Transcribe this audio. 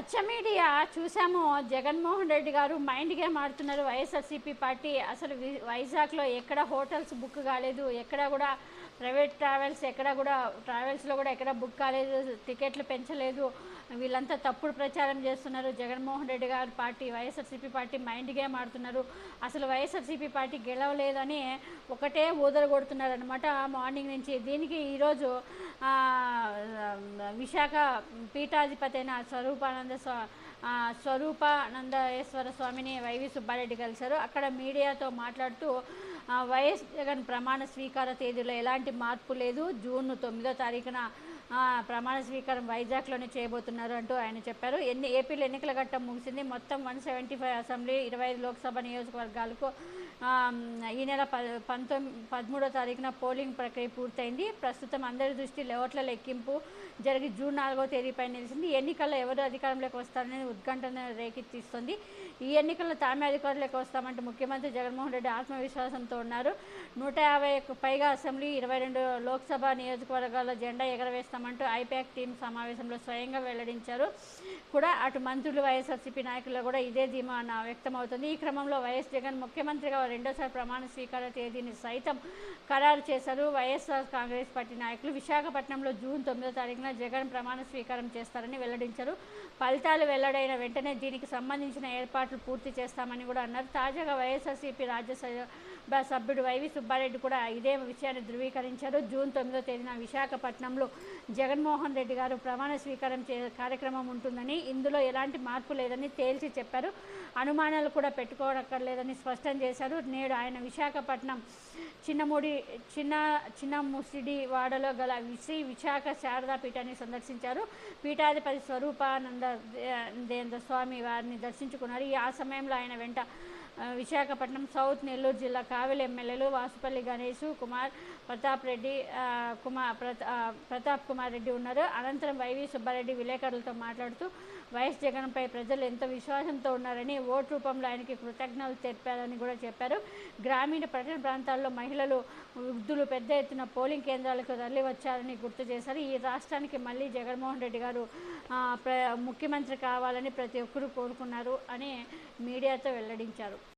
పచ్చ మీడియా చూసాము. జగన్మోహన్ రెడ్డి గారు మైండ్ గేమ్ ఆడుతున్నారు వైఎస్ఆర్సీపీ పార్టీ. అసలు వి- వైజాగ్లో ఎక్కడ హోటల్స్ బుక్ కాలేదు ఎక్కడ కూడా ప్రైవేట్ ట్రావెల్స్ ఎక్కడ కూడా ట్రావెల్స్లో కూడా ఎక్కడ బుక్ కాలేదు టికెట్లు పెంచలేదు. వీళ్ళంతా తప్పుడు ప్రచారం చేస్తున్నారు. జగన్మోహన్ రెడ్డి గారి party YSRCP party mind game ఆడుతున్నారు. అసలు వైఎస్ఆర్సీపీ పార్టీ గెలవలేదని ఒకటే ఊదర కొడుతున్నారు అనమాట మార్నింగ్ నుంచి. దీనికి ఈరోజు విశాఖ పీఠాధిపతి అయిన స్వరూపానంద స్వా స్వరూపానందేశ్వర స్వామిని వైవి సుబ్బారెడ్డి కలిశారు. అక్కడ మీడియాతో మాట్లాడుతూ వైఎస్ జగన్ ప్రమాణ స్వీకార తేదీలో ఎలాంటి మార్పు లేదు. జూన్ తొమ్మిదో తారీఖున ప్రమాణ స్వీకారం వైజాగ్లోనే చేయబోతున్నారు అంటూ ఆయన చెప్పారు. ఎన్ని ఏపీలో ఎన్నికల ఘట్టం ముగిసింది. మొత్తం వన్ సెవెంటీ ఫైవ్ అసెంబ్లీ ఇరవై ఐదు లోక్సభ నియోజకవర్గాలకు ఈ నెల పంతొమ్మిది పదమూడో తారీఖున పోలింగ్ ప్రక్రియ పూర్తయింది. ప్రస్తుతం అందరి దృష్టి ఓట్ల లెక్కింపు జరిగి జూన్ నాలుగో తేదీపై నిలిచింది. ఎన్నికల్లో ఎవరు అధికారంలోకి వస్తారనేది ఉద్ఘంటన రేకెత్తిస్తుంది. ఈ ఎన్నికల్లో తామే అధికారంలోకి వస్తామంటే ముఖ్యమంత్రి జగన్మోహన్ రెడ్డి ఆత్మవిశ్వాసంతో ఉన్నారు. నూట యాభైకు పైగా అసెంబ్లీ ఇరవై రెండు లోక్సభ నియోజకవర్గాల జెండా ఎగరవేస్తాం చేస్తామంటూ ఐపాక్ టీం సమావేశంలో స్వయంగా వెల్లడించారు. కూడా అటు మంత్రులు వైఎస్ఆర్సీపీ నాయకులు కూడా ఇదే ధీమా వ్యక్తమవుతుంది. ఈ క్రమంలో వైఎస్ జగన్ ముఖ్యమంత్రిగా రెండోసారి ప్రమాణ స్వీకార తేదీని సైతం ఖరారు చేశారు. వైఎస్ఆర్ కాంగ్రెస్ పార్టీ నాయకులు విశాఖపట్నంలో జూన్ తొమ్మిదో తారీఖున జగన్ ప్రమాణ స్వీకారం చేస్తారని వెల్లడించారు. ఫలితాలు వెల్లడైన వెంటనే దీనికి సంబంధించిన ఏర్పాట్లు పూర్తి చేస్తామని కూడా అన్నారు. తాజాగా వైఎస్ఆర్సీపీ రాజ్యసభ సభ్యుడు వైవి సుబ్బారెడ్డి కూడా ఇదే విషయాన్ని ధృవీకరించారు. జూన్ తొమ్మిదో తేదీన విశాఖపట్నంలో జగన్మోహన్ రెడ్డి గారు ప్రమాణ స్వీకారం చే కార్యక్రమం ఉంటుందని ఇందులో ఎలాంటి మార్పు లేదని తేల్చి చెప్పారు. అనుమానాలు కూడా పెట్టుకోనక్కర్లేదని స్పష్టం చేశారు. నేడు ఆయన విశాఖపట్నం చిన్నముడి చిన్న చిన్న ముసిడి వాడలో గల శ్రీ విశాఖ శారదా పీఠాన్ని సందర్శించారు. పీఠాధిపతి స్వరూపానంద దేంద్ర స్వామి వారిని దర్శించుకున్నారు. ఈ ఆ సమయంలో ఆయన వెంట విశాఖపట్నం సౌత్ నెల్లూరు జిల్లా కావలి ఎమ్మెల్యేలు వాసుపల్లి గణేష్ కుమార్ ప్రతాప్ రెడ్డి కుమార్ ప్రతాప్ కుమార్ రెడ్డి ఉన్నారు. అనంతరం వైవి సుబ్బారెడ్డి విలేకరులతో మాట్లాడుతూ వైఎస్ జగన్పై ప్రజలు ఎంతో విశ్వాసంతో ఉన్నారని ఓటు రూపంలో ఆయనకి కృతజ్ఞతలు తెలిపారని కూడా చెప్పారు. గ్రామీణ పట్టణ ప్రాంతాల్లో మహిళలు వృద్ధులు పెద్ద ఎత్తున పోలింగ్ కేంద్రాలకు తరలి వచ్చారని గుర్తు చేశారు. ఈ రాష్ట్రానికి మళ్ళీ జగన్మోహన్ రెడ్డి గారు ప్ర ముఖ్యమంత్రి కావాలని ప్రతి ఒక్కరూ కోరుకున్నారు అని మీడియాతో వెల్లడించారు.